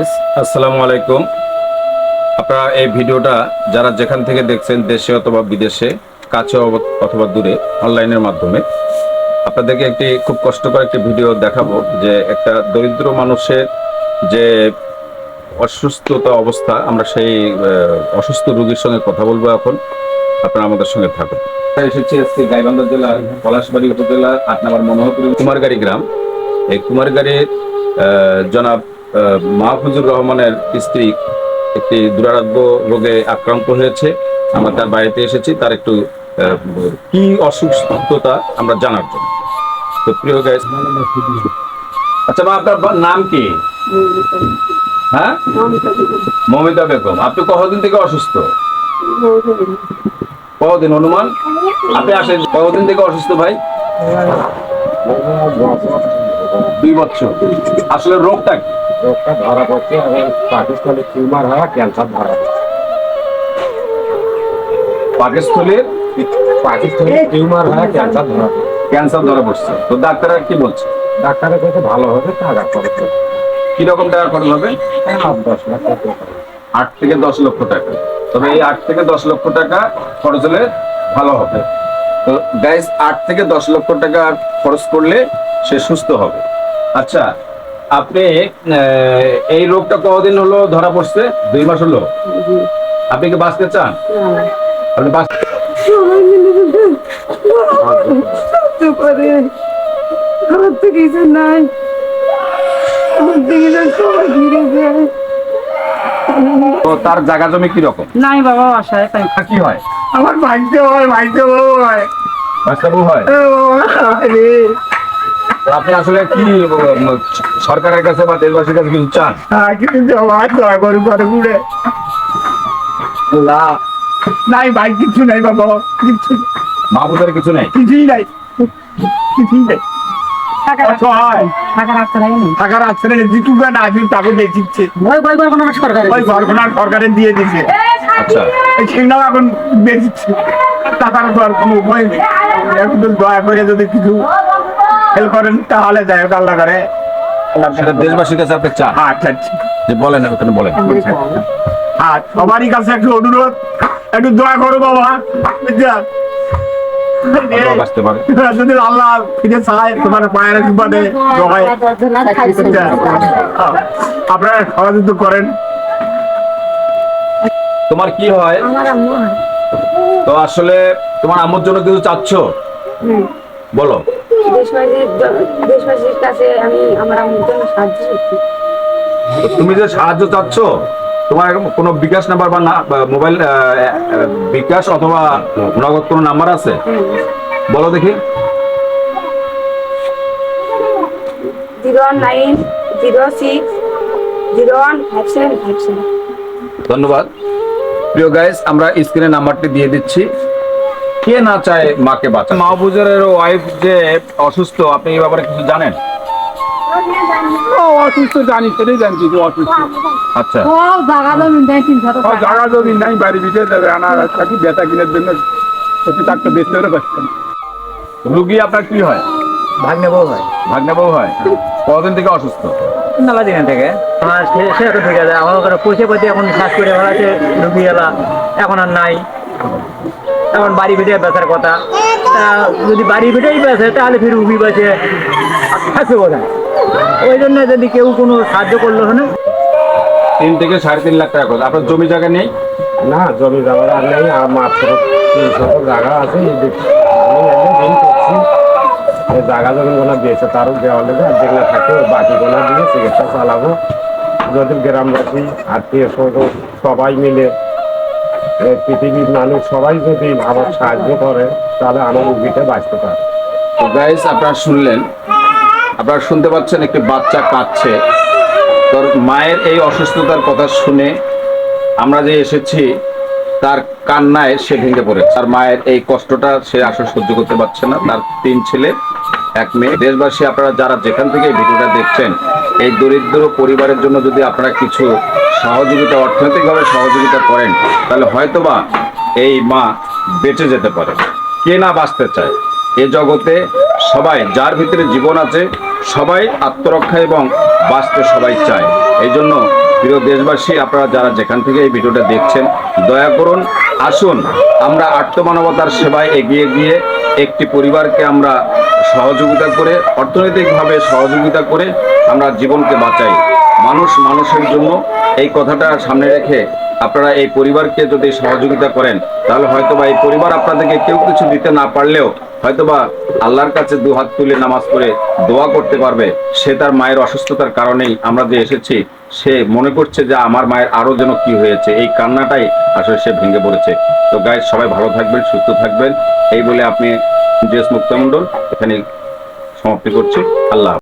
Guys আসসালামু আলাইকুম। আপনারা এই ভিডিওটা যারা যেখান থেকে দেখছেন দেশে অথবা বিদেশে, কাছে অথবা দূরে, অনলাইনের মাধ্যমে, আপনাদেরকে একটি খুব কষ্টকর একটি ভিডিও দেখাবো যে একটা দরিদ্র মানুষের যে অসুস্থতা অবস্থা, আমরা সেই অসুস্থ রোগীর সঙ্গে কথা বলব এখন। আপনারা আমাদের সঙ্গে থাকুন। এসেছি আজকে গাইবান্ধা জেলার পলাশবাড়ি উপজেলা, আট নম্বর মনোহরপুর, কুমারগাড়ি গ্রাম। এই কুমারগাড়ির জনাব মাহফুজুর রহমানের স্ত্রী একটি দুরারোগ্য রোগে আক্রান্ত হয়েছে। আমরা তার বাড়িতে এসেছি, তার একটু কি অসুস্থতা আমরা জানার জন্য। তো প্রিয় আচ্ছা মা, আপনার নাম কি? হ্যাঁ? মমিতা বেগম। আপনি কতদিন থেকে অসুস্থ? কতদিন, অনুমান? আপনি আসেন, কতদিন থেকে অসুস্থ ভাই? দুই বছর। আসলে রোগটা কি? রোগটা ধরা পড়ছে এবং পাকিস্তানি টিউমার হওয়া ক্যান্সার ধরা পড়ছে। পাকস্থলীর পাকিস্তানি টিউমার হওয়া ক্যান্সার ধরা ক্যান্সার ধরা পড়ছে। তো ডাক্তাররা কি বলছে? ডাক্তারের কাছে ভালো হবে টাকা খরচ হবে। কি রকম টাকা খরচ হবে? আট দশ লাখ টাকা। আট থেকে দশ লক্ষ টাকা। তবে এই আট থেকে দশ লক্ষ টাকা খরচ হলে ভালো হবে। তো আট থেকে দশ লক্ষ টাকা খরচ করলে সে সুস্থ হবে। আচ্ছা আপনি এই রোগটা কতদিন হলো ধরা পড়ছে? দুই মাস হলো? আপনি কি বাঁচতে চান? আপনি তার জায়গা জমি কি রকম নাই বাবা বাসায় কি হয়? আমার ভাইতে হয় ভাইতে হয়। বাচ্চাবু হয়? আপনি আসলে কি সরকারের কাছে বা দেশবাসীর কাছে কিছু চান? ঘুরে নাই ভাই কিছু নাই বাবা কিছু মাহবুদের কিছু নেই? কিছুই নাই। কিছুই নাই। অসহায়। টাকা রাখতে লাগে না? তাকে ওই সরকারে দিয়ে দিছে। আচ্ছা। এখন টাকার তো আর কোনো উপায় নেই দয়া করে যদি কিছু হেল্প করেন তাহলে যাই হোক আল্লাহ করে। সেটা দেশবাসীর কাছে আপনি চান? আচ্ছা আচ্ছা যে বলেন ওখানে বলেন? আর সবারই কাছে একটু অনুরোধ একটু দয়া করো বাবা। যদি আল্লাহ ফিরে চায় তোমার পায়ের সুবাদে আপনারা সহযোগিতা করেন। তোমার কি হয়? হয়। তো আসলে তোমার আম্মুর জন্য কিছু চাচ্ছ? বলো। দেশবাসীর দেশবাসীর কাছে আমি আমার আম্মুর জন্য সাহায্য করছি। তুমি যে সাহায্য চাচ্ছ তোমার কোনো বিকাশ নাম্বার বা মোবাইল বিকাশ অথবা নগদ কোনো নাম্বার আছে? বলো দেখি। Zero nine zero six zero one five seven five seven. ধন্যবাদ। প্রিয় গাইস আমরা স্ক্রিনে নাম্বারটি দিয়ে দিচ্ছি। কে না চায় মাকে বাঁচা মাহবুজের ওয়াইফ যে অসুস্থ আপনি এই ব্যাপারে কিছু জানেন? ও অসুস্থ জানি সেটাই জানছি যে অসুস্থ। আচ্ছা। ও জায়গা জমি দেয় তিন শত ও জায়গা যদি নাই বাড়ি ভিতরে যাবে আনা থাকি বেতা কিনের জন্য সত্যি বেচতে রুগী আপনার কি হয়? ভাগ্নে বউ হয়। ভাগ্নে বউ হয়? কতদিন থেকে অসুস্থ? দিন থেকে। আমার সে- সেরকম ঠিক আছে আমার ওখানে পয়সা পাতি এখন শ্বাস করে ফেলাতে ঢুকি গেলা এখন আর নাই। এখন বাড়ি ভিটে বেচার কথা। যদি বাড়ি ভিটেই বেচে তাহলে ফির রুগী বেচে থাকবে বোধহয় ওই জন্য যদি কেউ কোনো সাহায্য করল না তিন থেকে সাড়ে তিন লাখ টাকা খরচ আপনার জমি জায়গা নেই? না জমি জায়গা আর নেই আর মাত্র তিন শতক জায়গা আছে ঋণ করছি। এই জায়গা যখন কোনো বেঁচে তারও দেওয়া লেগে আর যেগুলো থাকে বাকি গোনা দিয়ে চিকিৎসা চালাবো। যদি গ্রামবাসী আত্মীয় স্বজন সবাই মিলে পৃথিবীর মানুষ সবাই যদি আমার সাহায্য করে, তাহলে আমার রুগীটা বাঁচতে পারে। গাইস আপনারা শুনলেন। আপনারা শুনতে পাচ্ছেন একটি বাচ্চা কাঁদছে। তোর মায়ের এই অসুস্থতার কথা শুনে আমরা যে এসেছি, তার কান্নায় সে ভেঙে পড়ে তার মায়ের এই কষ্টটা সে আসলে সহ্য করতে পারছে না। তার তিন ছেলে এক মেয়ে দেশবাসী, আপনারা যারা যেখান থেকে ভিডিওটা দেখছেন, এই দরিদ্র পরিবারের জন্য যদি আপনারা কিছু সহযোগিতা, অর্থনৈতিকভাবে সহযোগিতা করেন, তাহলে হয়তোবা এই মা বেঁচে যেতে পারে। কে না বাঁচতে চায়? এ জগতে সবাই যার ভিতরে জীবন আছে, সবাই আত্মরক্ষা এবং বাঁচতে সবাই চায়। এই জন্য প্রিয় দেশবাসী, আপনারা যারা যেখান থেকে এই ভিডিওটা দেখছেন, দয়া করুন, আসুন, আমরা আত্মমানবতার সেবায় এগিয়ে গিয়ে একটি পরিবারকে আমরা সহযোগিতা করে, অর্থনৈতিকভাবে সহযোগিতা করে আমরা জীবনকে বাঁচাই। মানুষ মানুষের জন্য এই কথাটা সামনে রেখে আপনারা এই পরিবারকে যদি সহযোগিতা করেন, তাহলে হয়তোবা এই পরিবার আপনাদেরকে কেউ কিছু দিতে না পারলেও হয়তোবা আল্লাহর কাছে দু হাত তুলে নামাজ পড়ে দোয়া করতে পারবে। সে তার মায়ের অসুস্থতার কারণেই আমরা যে এসেছি, সে মনে করছে যে আমার মায়ের আরও যেন কি হয়েছে। এই কান্নাটাই আসলে সে ভেঙে পড়েছে। তো গায়ে সবাই ভালো থাকবেন, সুস্থ থাকবেন। এই বলে আপনি জেস মুক্তামণ্ডল এখানে সমাপ্তি করছি। আল্লাহ।